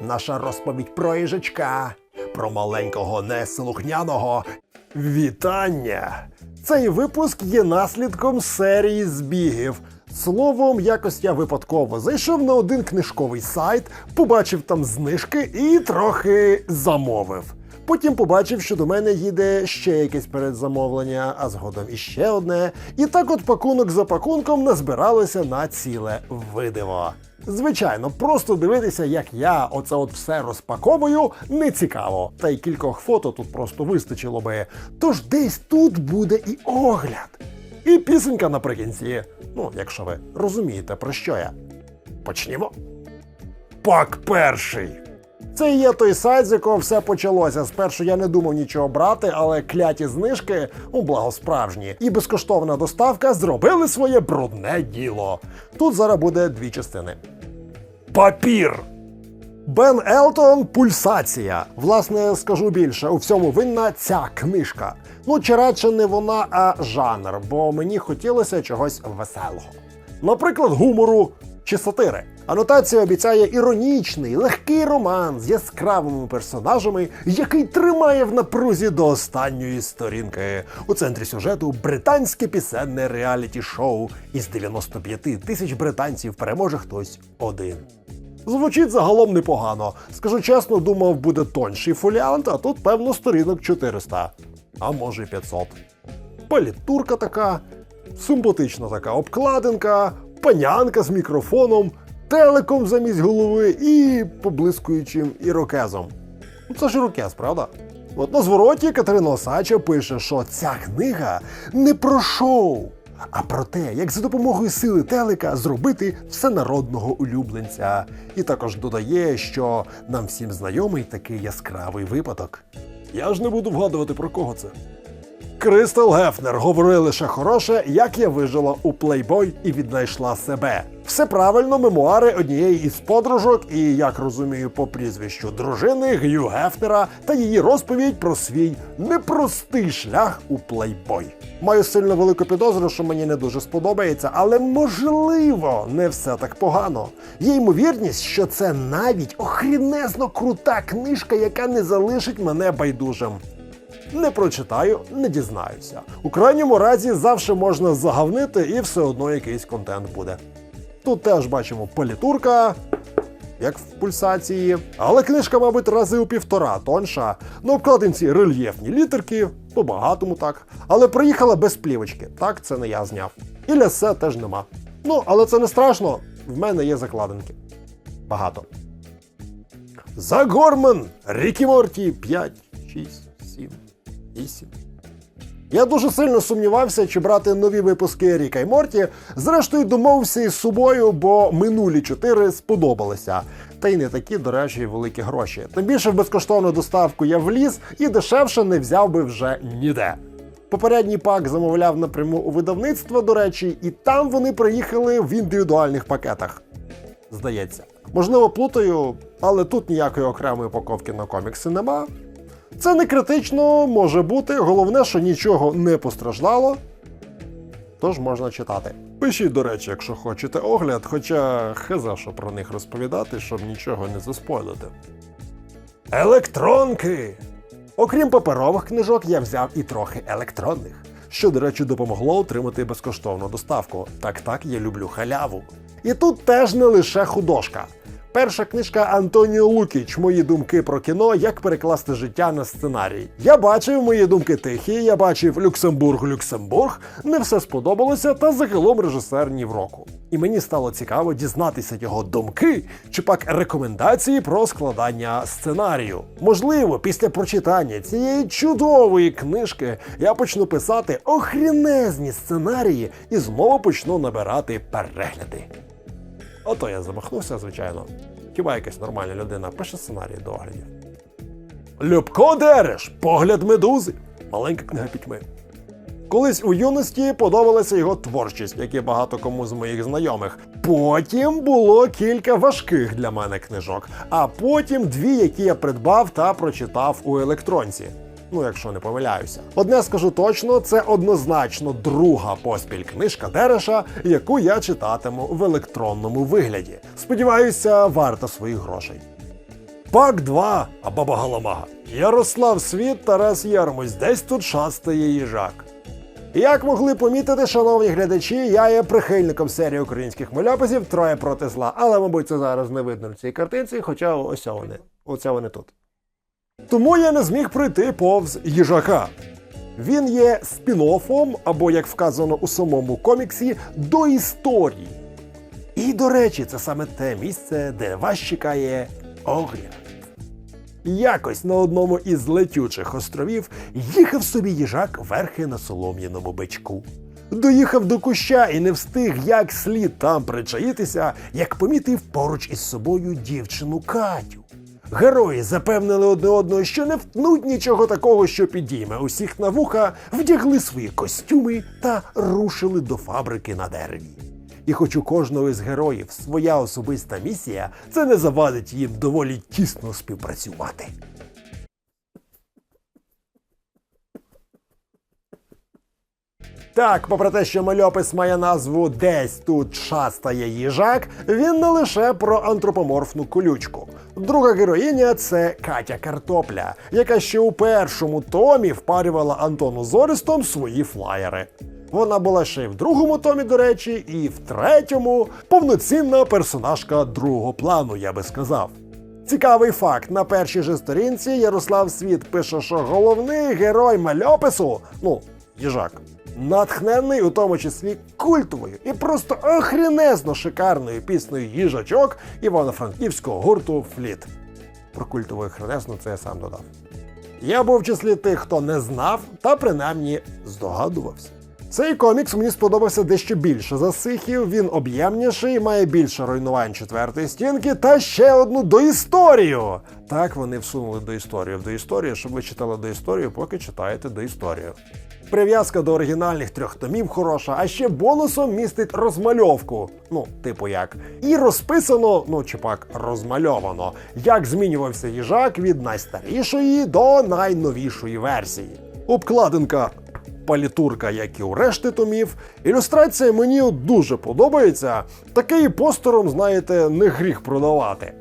наша розповідь про їжачка, про маленького неслухняного. Вітання! Цей випуск є наслідком серії збігів. Словом, якось я випадково зайшов на один книжковий сайт, побачив там знижки і трохи замовив. Потім побачив, що до мене їде ще якесь передзамовлення, а згодом іще одне. І так от пакунок за пакунком назбиралося на ціле видиво. Звичайно, просто дивитися, як я оце от все розпаковую, не цікаво. Та й кількох фото тут просто вистачило би. Тож десь тут буде і огляд. І пісенька наприкінці. Ну, якщо ви розумієте, про що я. Почнімо. Пак перший. Це є той сайт, з якого все почалося. Спершу я не думав нічого брати, але кляті знижки, ну благо справжні, і безкоштовна доставка зробили своє брудне діло. Тут зараз буде дві частини. Папір. Бен Елтон Пульсація. Власне, скажу більше, у всьому винна ця книжка. Ну, чи радше не вона, а жанр, бо мені хотілося чогось веселого. Наприклад, гумору чи сатири. Анотація обіцяє іронічний, легкий роман з яскравими персонажами, який тримає в напрузі до останньої сторінки. У центрі сюжету британське пісенне реаліті-шоу. Із 95 тисяч британців переможе хтось один. Звучить загалом непогано. Скажу чесно, думав, буде тонший фоліант, а тут, певно, сторінок 400, а може 500. Палітурка така, симпатична така обкладинка, панянка з мікрофоном, телеком замість голови і поблискуючим ірокезом. Ну, це ж ірокез, правда? От на звороті Катерина Осача пише, що ця книга не про шоу, а про те, як за допомогою сили телека зробити всенародного улюбленця. І також додає, що нам всім знайомий такий яскравий випадок. Я ж не буду вгадувати про кого це. Кристал Гефнер говори лише хороше, як я вижила у плейбой і віднайшла себе. Все правильно, мемуари однієї із подружок, і як розумію по прізвищу дружини Гью Гефнера та її розповідь про свій непростий шлях у плейбой. Маю сильно велику підозру, що мені не дуже сподобається, але можливо не все так погано. Є ймовірність, що це навіть охрінезно крута книжка, яка не залишить мене байдужим. Не прочитаю, не дізнаюся. У крайньому разі завжди можна загавнити і все одно якийсь контент буде. Тут теж бачимо політурка, як в пульсації. Але книжка, мабуть, рази у півтора тонша. На обкладинці рельєфні літерки, по-багатому так. Але приїхала без плівочки. Так, це не я зняв. І лясе теж нема. Ну, але це не страшно. В мене є закладинки. Багато. За Горман! Рікі Морті 5, 6, 7, 8. Я дуже сильно сумнівався, чи брати нові випуски Ріка й Морті. Зрештою, домовився із собою, бо минулі чотири сподобалися. Та й не такі, до речі, великі гроші. Тим більше в безкоштовну доставку я вліз і дешевше не взяв би вже ніде. Попередній пак замовляв напряму у видавництво, до речі, і там вони приїхали в індивідуальних пакетах. Здається. Можливо, плутаю, але тут ніякої окремої упаковки на комікси нема. Це не критично може бути, головне, що нічого не постраждало. Тож можна читати. Пишіть, до речі, якщо хочете огляд, хоча хеза, що про них розповідати, щоб нічого не заспойлити. Електронки! Окрім паперових книжок, я взяв і трохи електронних, що, до речі, допомогло отримати безкоштовну доставку. Так так, я люблю халяву. І тут теж не лише художка. Перша книжка Антоніо Лукіч Мої думки про кіно, як перекласти життя на сценарій. Я бачив мої думки тихі, я бачив Люксембург, Люксембург. Не все сподобалося, та загалом режисер ні в року. І мені стало цікаво дізнатися його думки чи пак рекомендації про складання сценарію. Можливо, після прочитання цієї чудової книжки я почну писати охрінезні сценарії і знову почну набирати перегляди. Ото я замахнувся, звичайно. Хіба якась нормальна людина пише сценарій до оглядів. Любко Дереш, погляд медузи. Маленька книга пітьми. Колись у юності подобалася його творчість, як і багато кому з моїх знайомих. Потім було кілька важких для мене книжок, а потім дві, які я придбав та прочитав у електронці. Ну, якщо не помиляюся. Одне скажу точно, це однозначно друга поспіль книжка Дереша, яку я читатиму в електронному вигляді. Сподіваюся, варта своїх грошей. Пак 2 а баба Галамага. Ярослав Світ, Тарас Ярмусь, десь тут шастає їжак. Як могли помітити, шановні глядачі, я є прихильником серії українських мальописів троє проти зла. Але, мабуть, це зараз не видно в цій картинці, хоча ось вони. Оце вони тут. Тому я не зміг пройти повз їжака. Він є спін-оффом, або, як вказано у самому коміксі, до історії. І, до речі, це саме те місце, де вас чекає огляд. Якось на одному із летючих островів їхав собі їжак верхи на солом'яному бичку. Доїхав до куща і не встиг як слід там причаїтися, як помітив поруч із собою дівчину Катю. Герої запевнили одне одного, що не втнуть нічого такого, що підійме усіх на вуха, вдягли свої костюми та рушили до фабрики на дереві. І хоч у кожного із героїв своя особиста місія, це не завадить їм доволі тісно співпрацювати. Так, попри те, що мальопис має назву Десь тут шастає їжак, він не лише про антропоморфну колючку. Друга героїня це Катя Картопля, яка ще у першому томі впарювала Антону Зористом свої флаєри. Вона була ще й в другому томі, до речі, і в третьому повноцінна персонажка другого плану, я би сказав. Цікавий факт: на першій же сторінці Ярослав Світ пише, що головний герой мальопису, ну, їжак, натхнений у тому числі культовою і просто охрінезно шикарною піснею їжачок івано-франківського гурту Фліт. Про культову охренезну це я сам додав. Я був в числі тих, хто не знав та принаймні здогадувався. Цей комікс мені сподобався дещо більше за сихів. Він об'ємніший, має більше руйнувань четвертої стінки та ще одну доісторію. Так вони всунули до історії в доісторію, щоб ви читали до історію, поки читаєте до історію. Прив'язка до оригінальних трьох томів хороша, а ще бонусом містить розмальовку. Ну, типу як. І розписано, ну чи пак розмальовано, як змінювався їжак від найстарішої до найновішої версії. Обкладинка палітурка, як і у решти томів. Ілюстрація мені дуже подобається. Такий постером, знаєте, не гріх продавати.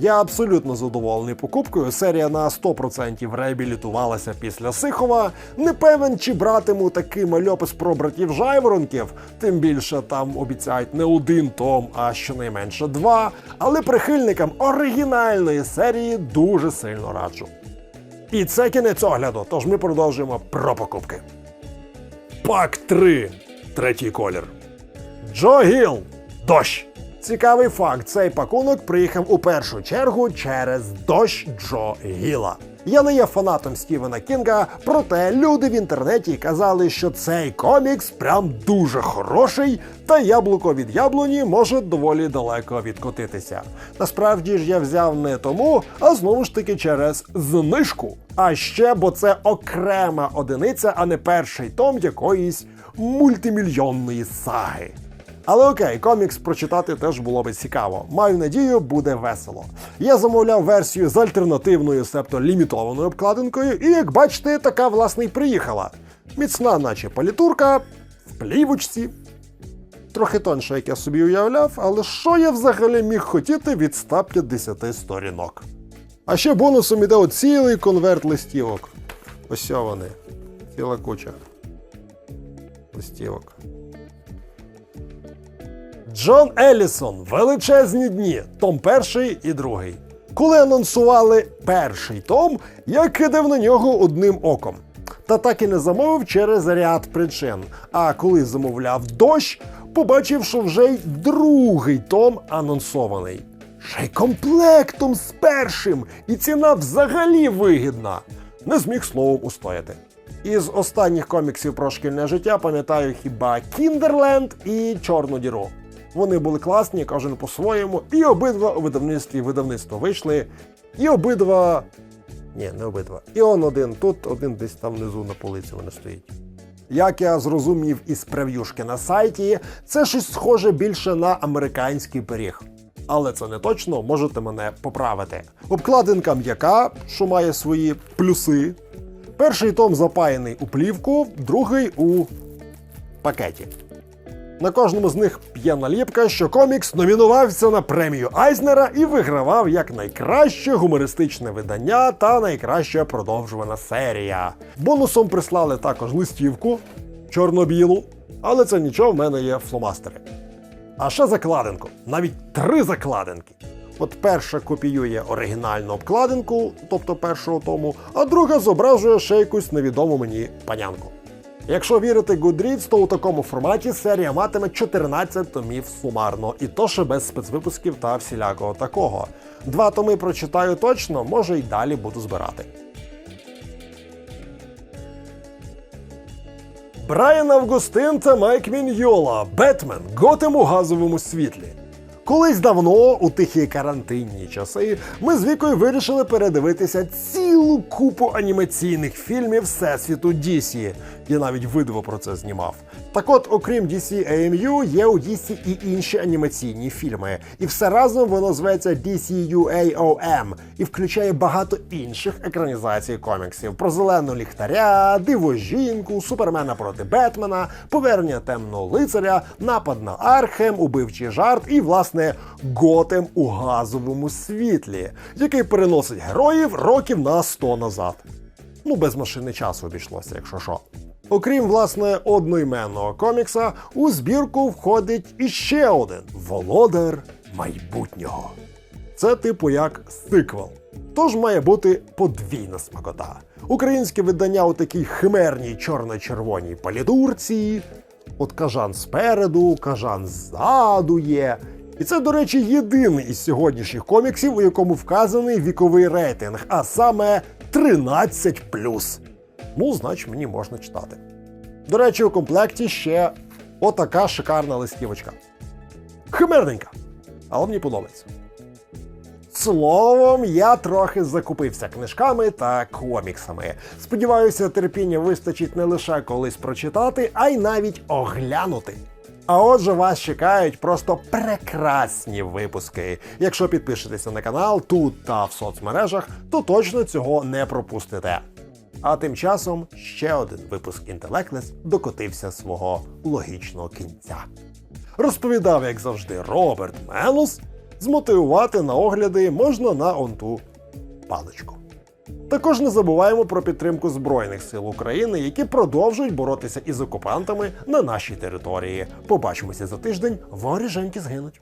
Я абсолютно задоволений покупкою. Серія на 100% реабілітувалася після Сихова. Не певен, чи братиму такий мальопис про братів Жайворонків, тим більше там обіцяють не один том, а щонайменше два. Але прихильникам оригінальної серії дуже сильно раджу. І це кінець огляду, тож ми продовжуємо про покупки. Пак 3. Третій колір. Джо Гіл. Дощ. Цікавий факт: цей пакунок приїхав у першу чергу через дощ Джо Гіла. Я не є фанатом Стівена Кінга, проте люди в інтернеті казали, що цей комікс прям дуже хороший, та яблуко від яблуні може доволі далеко відкотитися. Насправді ж я взяв не тому, а знову ж таки через знижку. А ще бо це окрема одиниця, а не перший том якоїсь мультимільйонної саги. Але окей, комікс прочитати теж було би цікаво. Маю надію, буде весело. Я замовляв версію з альтернативною, себто лімітованою обкладинкою, і як бачите, така власне й приїхала. Міцна, наче палітурка, в плівочці. Трохи тонше, як я собі уявляв, але що я взагалі міг хотіти від 150 сторінок? А ще бонусом іде цілий конверт листівок. Ось вони. Ціла куча. Листівок. Джон Елісон величезні дні, том перший і другий. Коли анонсували перший том, я кидав на нього одним оком. Та так і не замовив через ряд причин. А коли замовляв дощ, побачив, що вже й другий том анонсований. Ще й комплектом з першим, і ціна взагалі вигідна. Не зміг словом устояти. Із останніх коміксів про шкільне життя пам'ятаю хіба Кіндерленд і Чорну діру. Вони були класні, кожен по-своєму, і обидва у видавництві видавництво вийшли. І обидва. Ні, не обидва. І он один тут, один десь там внизу на полиці вони стоїть. Як я зрозумів із прев'юшки на сайті, це щось схоже більше на американський пиріг. Але це не точно, можете мене поправити. Обкладинка м'яка, що має свої плюси. Перший том запаяний у плівку, другий у пакеті. На кожному з них є наліпка, що комікс номінувався на премію Айзнера і вигравав як найкраще гумористичне видання та найкраща продовжувана серія. Бонусом прислали також листівку чорно-білу, але це нічого, в мене є фломастери. А ще закладинку, навіть три закладинки. От перша копіює оригінальну обкладинку, тобто першого тому, а друга зображує ще якусь невідому мені панянку. Якщо вірити Goodreads, то у такому форматі серія матиме 14 томів сумарно, і то ще без спецвипусків та всілякого такого. Два томи прочитаю точно, може й далі буду збирати. Брайан Августин та Майк Міньйола Бетмен Готем у газовому світлі. Колись давно, у тихі карантинні часи, ми з вікою вирішили передивитися цілу купу анімаційних фільмів Всесвіту DC. Я навіть видиво про це знімав. Так от, окрім DC AMU, є у DC і інші анімаційні фільми. І все разом воно зветься DCUAOM і включає багато інших екранізацій коміксів про зелену ліхтаря, диво жінку, супермена проти Бетмена, повернення темного лицаря, напад на Архем, убивчий жарт і, власне, Готем у газовому світлі, який переносить героїв років на 100 назад. Ну, без машини часу обійшлося, якщо що. Окрім власне одноіменного комікса, у збірку входить іще один володар майбутнього. Це типу як сиквел. Тож має бути подвійна смакота. Українське видання у такій химерній чорно-червоній палітурці. От кажан спереду, кажан ззаду є. І це, до речі, єдиний із сьогоднішніх коміксів, у якому вказаний віковий рейтинг, а саме 13 Ну, значить, мені можна читати. До речі, у комплекті ще отака шикарна листівочка. Химерненька, але мені подобається. Словом, я трохи закупився книжками та коміксами. Сподіваюся, терпіння вистачить не лише колись прочитати, а й навіть оглянути. А отже, вас чекають просто прекрасні випуски. Якщо підпишетеся на канал тут та в соцмережах, то точно цього не пропустите. А тим часом ще один випуск Інтелектлес докотився свого логічного кінця. Розповідав, як завжди, Роберт Менус. Змотивувати на огляди можна на онту паличку. Також не забуваємо про підтримку Збройних сил України, які продовжують боротися із окупантами на нашій території. Побачимося за тиждень, воріженьки згинуть.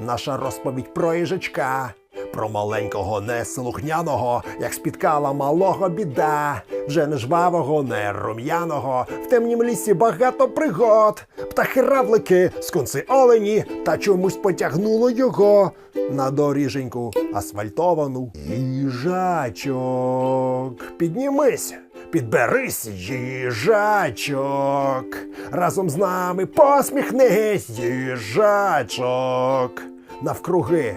Наша розповідь про їжачка, про маленького неслухняного, як спіткала малого біда, вже не жвавого, не рум'яного, в темнім лісі багато пригод, птахи равлики, скунси олені, та чомусь потягнуло його на доріженьку асфальтовану. Їжачок, піднімись, підберись, їжачок. Разом з нами посміхнись, їжачок. Навкруги